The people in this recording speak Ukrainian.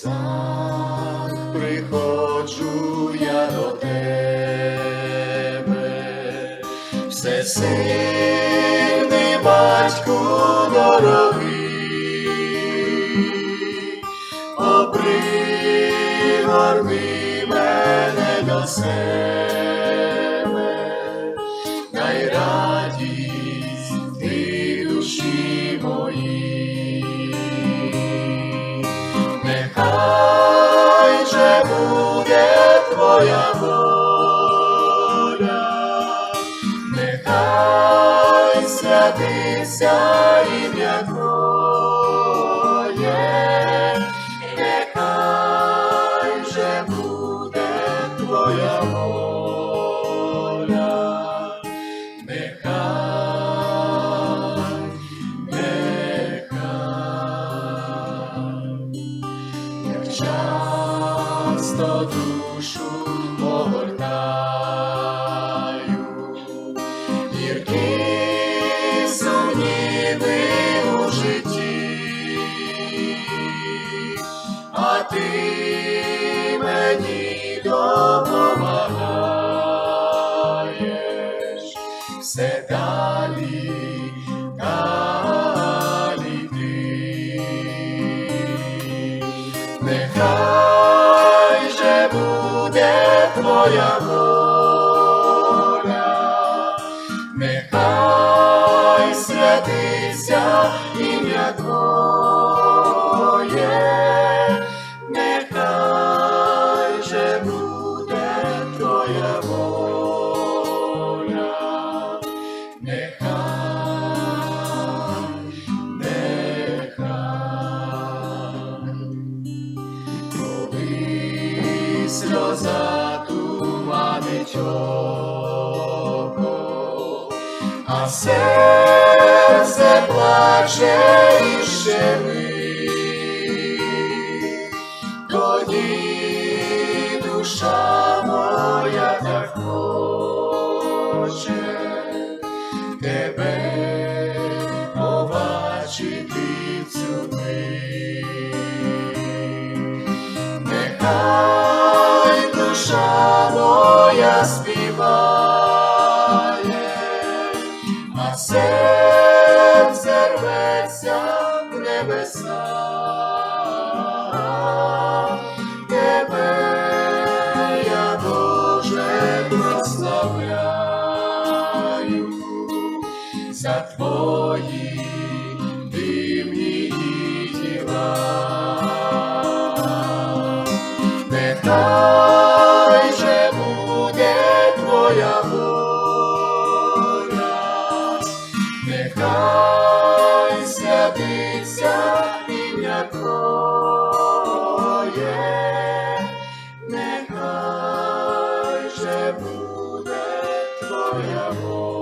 сльозах приходжу я до тебе, всесильний батьку дорогий, опригорни мене до себе, твоя воля, нехай святиться ім'я Твоє, нехай же буде твоя воля, нехай, нехай. Як часто душу погортаю, гіркі у житті, а ти мені допомагаєш. Все далі, далі ти. Нехай же буде твоя воля, нехай святиться ім'я Твоє, нехай же буде твоя воля, нехай, нехай. Коли сльоза туманить око, а серце плаче і щемить, тоді душа моя так хоче тебе побачити цю мить. А серце рветься в небеса. Тебе я дуже прославляю за твої Oh.